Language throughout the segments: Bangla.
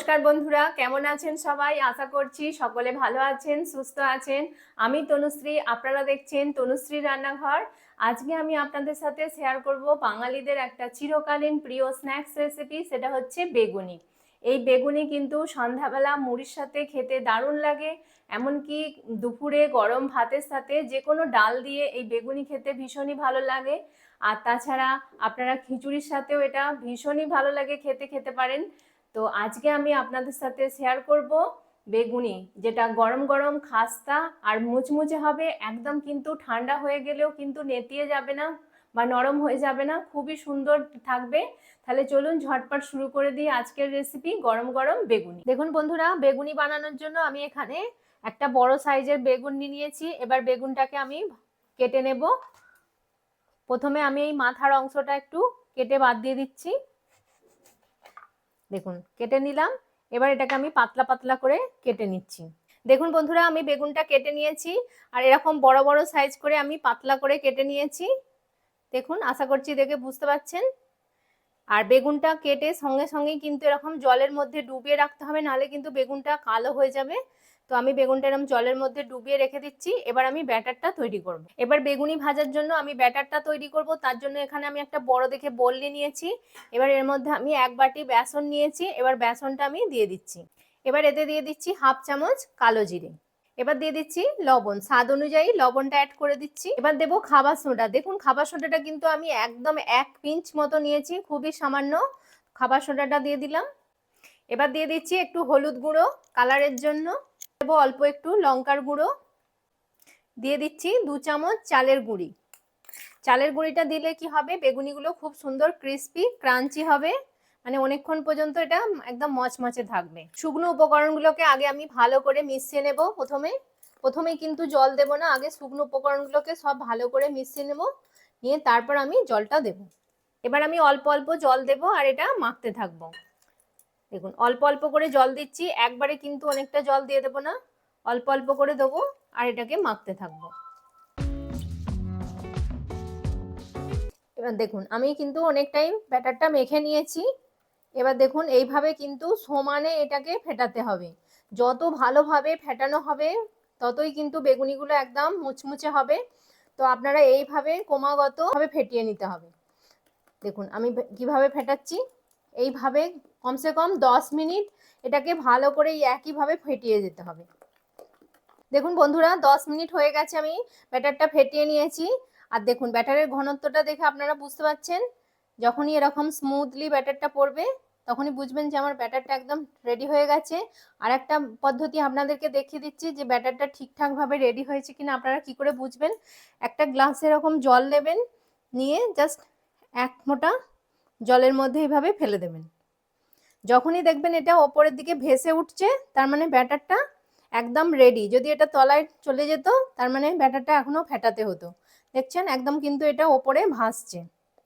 নমস্কার বন্ধুরা, কেমন আছেন সবাই? আশা করছি সকলে ভালো আছেন, সুস্থ আছেন। আমি তনুশ্রী, আপনারা দেখছেন তনুশ্রী রান্নাঘর। আজকে আমি আপনাদের সাথে শেয়ার করব বাঙালিদের একটা চিরকালীন প্রিয় স্ন্যাক্স রেসিপি সেটা হচ্ছে বেগুনি। এই বেগুনি কিন্তু সন্ধ্যাবেলা মুড়ির সাথে খেতে দারুণ লাগে, এমনকি দুপুরে গরম ভাতের সাথে যে কোনো ডাল দিয়ে এই বেগুনি খেতে ভীষণই ভালো লাগে। আর তাছাড়া আপনারা খিচুড়ির সাথেও এটা ভীষণই ভালো লাগে, খেতে খেতে পারেন। তো আজকে আমি আপনাদের সাথে শেয়ার করব বেগুনি, যেটা গরম গরম খাস্তা আর মুচমুচে হবে, একদম কিন্তু ঠান্ডা হয়ে গেলেও কিন্তু নেতিয়ে যাবে না বা নরম হয়ে যাবে না, খুবই সুন্দর থাকবে। তাহলে চলুন ঝটপট শুরু করে দিই আজকের রেসিপি গরম গরম বেগুনি। দেখুন বন্ধুরা, বেগুনি বানানোর জন্য আমি এখানে একটা বড় সাইজের বেগুন নিয়ে নিয়েছি। এবার বেগুনটাকে আমি কেটে নেব। প্রথমে আমি এই মাথার অংশটা একটু কেটে বাদ দিয়ে দিচ্ছি। দেখুন, কেটে নিলাম। এবার এটাকে আমি পাতলা পাতলা করে কেটে নিচ্ছি। দেখুন বন্ধুরা, আমি বেগুনটা কেটে নিয়েছি। আর এরকম বড় বড় সাইজ করে আমি পাতলা করে কেটে নিয়েছি। দেখুন, আশা করছি দেখে বুঝতে পারছেন। আর বেগুনটা কেটে সঙ্গে সঙ্গেই কিন্তু এরকম জলের মধ্যে ডুবিয়ে রাখতে হবে, নাহলে কিন্তু বেগুনটা কালো হয়ে যাবে। তো আমি বেগুনটা এরকম জলের মধ্যে ডুবিয়ে রেখে দিচ্ছি, এবার আমি ব্যাটারটা তৈরি করব। এবার বেগুনি ভাজার জন্য আমি ব্যাটারটা তৈরি করব, তার জন্য এখানে আমি একটা বড় দেখে বললি নিয়েছি। এবার এর মধ্যে আমি এক বাটি বেসন নিয়েছি, এবার বেসনটা আমি দিয়ে দিচ্ছি। এবার এতে দিয়ে দিচ্ছি হাফ চামচ কালো জিরে। এবার দিয়ে দিচ্ছি লবণ, স্বাদ অনুযায়ী লবণটা অ্যাড করে দিচ্ছি। এবার দেবো খাবার সোডা। দেখুন, খাবার সোডাটা কিন্তু আমি একদম এক পিঞ্চ মতো নিয়েছি, খুবই সামান্য খাবার সোডাটা দিয়ে দিলাম। এবার দিয়ে দিচ্ছি একটু হলুদ গুঁড়ো কালারের জন্য। দেবো অল্প একটু লঙ্কার গুঁড়ো। দিয়ে দিচ্ছি দু চামচ চালের গুঁড়ি। চালের গুঁড়িটা দিলে কি হবে, বেগুনিগুলো খুব সুন্দর ক্রিস্পি ক্রাঞ্চি হবে। মানে অনেকক্ষণ পর্যন্ত এটা একদম মচমচে থাকবে। শুকনো উপকরণগুলোকে আগে আমি ভালো করে মিশিয়ে নেব প্রথমে। প্রথমেই কিন্তু জল দেব না, আগে শুকনো উপকরণগুলোকে সব ভালো করে মিশিয়ে নেব। নিয়ে তারপর আমি জলটা দেব। এবার আমি অল্প অল্প জল দেব আর এটা মাখতে থাকব। দেখুন, অল্প অল্প করে জল দিচ্ছি, একবারে কিন্তু অনেকটা জল দিয়ে দেবো না, অল্প অল্প করে দেবো আর এটাকে মাখতে থাকব। এবার দেখুন, আমি কিন্তু অনেক টাইম ব্যাটারটা মেখে নিয়েছি। এবার দেখুন, এইভাবে কিন্তু সমানে এটাকে ফেটাতে হবে। যত ভালোভাবে ফেটানো হবে, ততই কিন্তু বেগুনিগুলো একদম মুচমুচে হবে। তো আপনারা এইভাবে ক্রমাগতভাবে ফেটিয়ে নিতে হবে। দেখুন, আমি কীভাবে ফেটাচ্ছি, এইভাবে কমসে কম দশ মিনিট এটাকে ভালো করে একইভাবে ফেটিয়ে যেতে হবে। দেখুন বন্ধুরা, দশ মিনিট হয়ে গেছে, আমি ব্যাটারটা ফেটিয়ে নিয়েছি। আর দেখুন, ব্যাটারের ঘনত্বটা দেখে আপনারা বুঝতে পারছেন, যখনই এরকম স্মুথলি ব্যাটারটা পড়বে, তখনই বুঝবেন যে আমার ব্যাটারটা একদম রেডি হয়ে গেছে। আর একটা পদ্ধতি আপনাদেরকে দেখিয়ে দিচ্ছি যে ব্যাটারটা ঠিকঠাকভাবে রেডি হয়েছে কিনা, আপনারা কি করে বুঝবেন? একটা গ্লাসে এরকম জল নেবেন নিয়ে জাস্ট এক মোটা জলের মধ্যে এইভাবে ফেলে দেবেন। যখনই দেখবেন এটা ওপরের দিকে ভেসে উঠছে, তার মানে ব্যাটারটা একদম রেডি যদি এটা তলায় চলে যেত, তার মানে ব্যাটারটা এখনও ফেটাতে হতো। দেখছেন? একদম কিন্তু এটা ওপরে ভাসছে।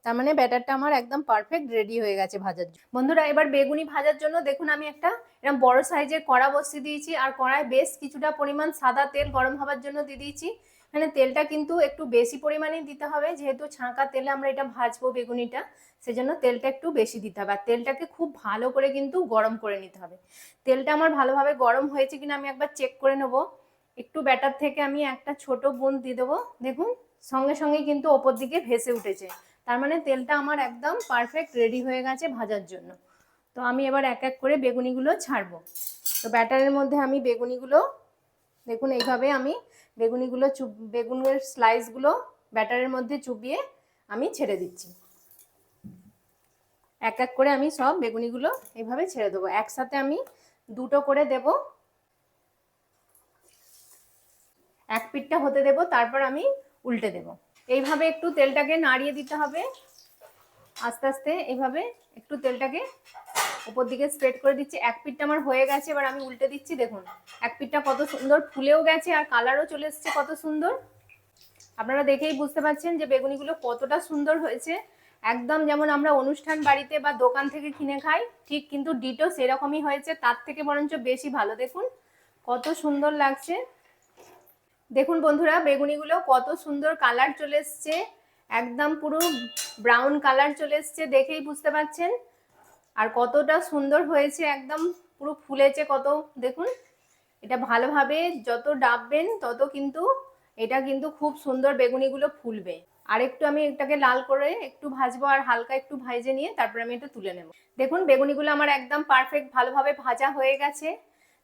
তার মানে ব্যাটারটা আমার একদম পারফেক্ট রেডি হয়ে গেছে ভাজার জন্য। বন্ধুরা, এবার বেগুনি ভাজার জন্য দেখুন আমি একটা এরকম বড় সাইজের কড়া বসিয়ে দিয়েছি। আর কড়ায় বেশ কিছুটা পরিমাণ সাদা তেল গরম হওয়ার জন্য দিয়ে দিয়েছি। এখানে তেলটা কিন্তু একটু বেশি পরিমাণে দিতে হবে। যেহেতু ছাঁকা তেলে আমরা এটা ভাজবো বেগুনিটা, সেজন্য তেলটা একটু বেশি দিতে হবে। আর তেলটাকে খুব ভালো করে কিন্তু গরম করে নিতে হবে। তেলটা আমার ভালোভাবে গরম হয়েছে কিনা আমি একবার চেক করে নেব। একটু ব্যাটার থেকে আমি একটা ছোট বুন দিয়ে দেবো। দেখুন, সঙ্গে সঙ্গে কিন্তু ওপর দিকে ভেসে উঠেছে। তার মানে তেলটা আমার একদম পারফেক্ট রেডি হয়ে গেছে ভাজার জন্য। তো আমি এবার এক এক করে বেগুনিগুলো ছাড়বো। তো ব্যাটারের মধ্যে আমি বেগুনিগুলো দেখুন, এইভাবে আমি বেগুনিগুলো চুপ বেগুনের স্লাইসগুলো ব্যাটারের মধ্যে চুবিয়ে আমি ছেড়ে দিচ্ছি। এক এক করে আমি সব বেগুনিগুলো এইভাবে ছেড়ে দেবো। একসাথে আমি দুটো করে দেব। এক পিঠটা হতে দেব, তারপর আমি উল্টে দেব। এইভাবে একটু তেলটাকে নাড়িয়ে দিতে হবে। আস্তে আস্তে এইভাবে একটু তেলটাকে উপর দিকে স্প্রেড করে দিচ্ছি। এক পিঠটা আমার হয়ে গেছে, এবার আমি উল্টে দিচ্ছি, দেখুন। এক পিঠটা কত সুন্দর ফুলেও গেছে আর কালারও চলে এসছে কত সুন্দর। আপনারা দেখেই বুঝতে পারছেন যে বেগুনিগুলো কতটা সুন্দর হয়েছে। একদম যেমন আমরা অনুষ্ঠান বাড়িতে বা দোকান থেকে কিনে খাই, ঠিক কিন্তু ডিটো সেরকমই হয়েছে, তার থেকে বরঞ্চ বেশি ভালো। দেখুন, কত সুন্দর লাগছে। দেখুন বন্ধুরা, বেগুনিগুলো কত সুন্দর কালার চলে এসছে। একদম পুরো ব্রাউন কালার চলে এসছে, দেখেই বুঝতে পারছেন। আর কতটা সুন্দর হয়েছে, একদম পুরো ফুলেছে কত, দেখুন। এটা ভালোভাবে যত ডাববেন, তত কিন্তু এটা কিন্তু খুব সুন্দর বেগুনিগুলো ফুলবে। আর একটু আমি এটাকে লাল করে একটু ভাজবো আর হালকা একটু ভাজে নিয়ে তারপর আমি এটা তুলে নেব। দেখুন, বেগুনিগুলো আমার একদম পারফেক্ট ভালোভাবে ভাজা হয়ে গেছে।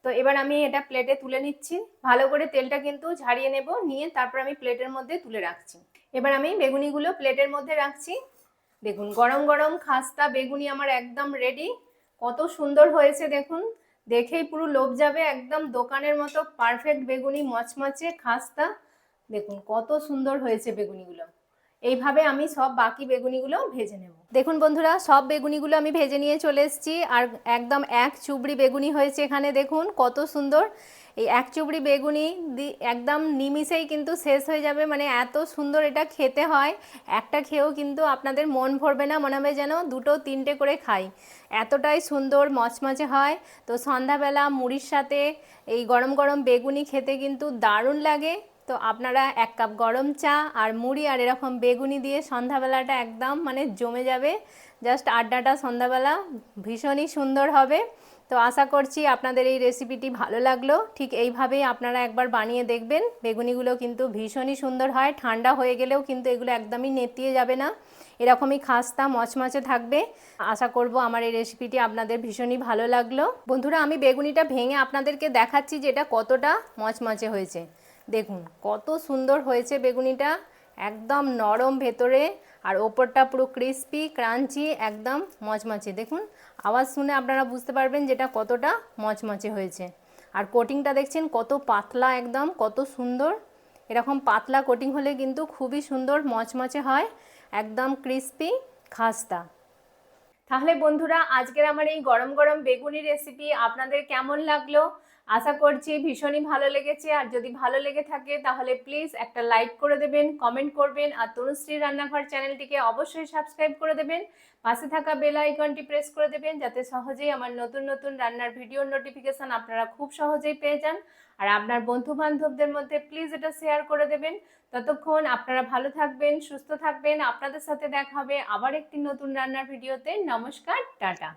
তো এবার আমি এটা প্লেটে তুলে নিচ্ছি। ভালো করে তেলটা কিন্তু ঝাড়িয়ে নেব, নিয়ে তারপর আমি প্লেটের মধ্যে তুলে রাখছি। এবার আমি বেগুনিগুলো প্লেটের মধ্যে রাখছি। দেখুন, গরম গরম খাস্তা বেগুনি আমার একদম রেডি কত সুন্দর হয়েছে দেখুন। দেখেই পুরো লোভ যাবে, একদম দোকানের মতো পারফেক্ট বেগুনি, মচমচে খাস্তা। দেখুন, কত সুন্দর হয়েছে বেগুনিগুলো। এইভাবে আমি সব বাকি বেগুনিগুলো ভেজে নেব। দেখুন বন্ধুরা, সব বেগুনিগুলো আমি ভেজে নিয়ে চলে এসেছি। আর একদম এক চুবড়ি বেগুনি হয়েছে এখানে, দেখুন, কত সুন্দর। এই এক চুবড়ি বেগুনি দি- একদম নিমিষেই কিন্তু শেষ হয়ে যাবে। মানে এত সুন্দর এটা খেতে হয়। একটা খেয়েও কিন্তু আপনাদের মন ভরবে না, মনে হবে যেন দুটো তিনটে করে খাই। এতটাই সুন্দর মচমচে হয়। তো সন্ধ্যাবেলা মুড়ির সাথে এই গরম গরম বেগুনি খেতে কিন্তু দারুণ লাগে। তো আপনারা এক কাপ গরম চা আর মুড়ি আর এরকম বেগুনি দিয়ে সন্ধ্যাবেলাটা একদম মানে জমে যাবে। জাস্ট আড্ডাটা সন্ধ্যাবেলা ভীষণই সুন্দর হবে। তো আশা করছি আপনাদের এই রেসিপিটি ভালো লাগল। ঠিক এইভাবেই আপনারা একবার বানিয়ে দেখবেন। বেগুনিগুলো কিন্তু ভীষণই সুন্দর হয়। ঠান্ডা হয়ে গেলেও কিন্তু এগুলো একদমই নেতিয়ে যাবে না। এরকমই খাস্তা, মচমচে থাকবে। আশা করব আমার এই রেসিপিটি আপনাদের ভীষণই ভালো লাগল। বন্ধুরা, আমি বেগুনিটা ভেঙে আপনাদেরকে দেখাচ্ছি যে এটা কতটা মচমচে হয়েছে। দেখুন, কত সুন্দর হয়েছে বেগুনিটা। একদম নরম ভেতরে। আর ওপরটা পুরো ক্রিস্পি ক্রাঞ্চি একদম মচমচে। দেখুন, আওয়াজ শুনে আপনারা বুঝতে পারবেন যেটা কতটা মচমচে হয়েছে। আর কোটিংটা দেখছেন, কত পাতলা একদম, কত সুন্দর। এরকম পাতলা কোটিং হলে কিন্তু খুবই সুন্দর মচমচে হয়, একদম ক্রিস্পি খাস্তা। তাহলে বন্ধুরা, আজকের আমার এই গরম গরম বেগুনি রেসিপি আপনাদের কেমন লাগল? আশা করছি ভীষণই ভালো লেগেছে। আর যদি ভালো লেগে থাকে, তাহলে প্লিজ একটা লাইক করে দেবেন কমেন্ট করবেন, আর তরুশ্রী রান্নাঘর চ্যানেলটিকে অবশ্যই সাবস্ক্রাইব করে দেবেন। পাশে থাকা বেল আইকনটি প্রেস করে দেবেন, যাতে সহজেই আমার নতুন নতুন রান্নার ভিডিওর নোটিফিকেশন আপনারা খুব সহজেই পেয়ে যান। আর আপনার বন্ধু বান্ধবদের মধ্যে প্লিজ এটা শেয়ার করে দেবেন। ততক্ষণ আপনারা ভালো থাকবেন, সুস্থ থাকবেন। আপনাদের সাথে দেখা হবে আবার একটি নতুন রান্নার ভিডিওতে। নমস্কার, টাটা।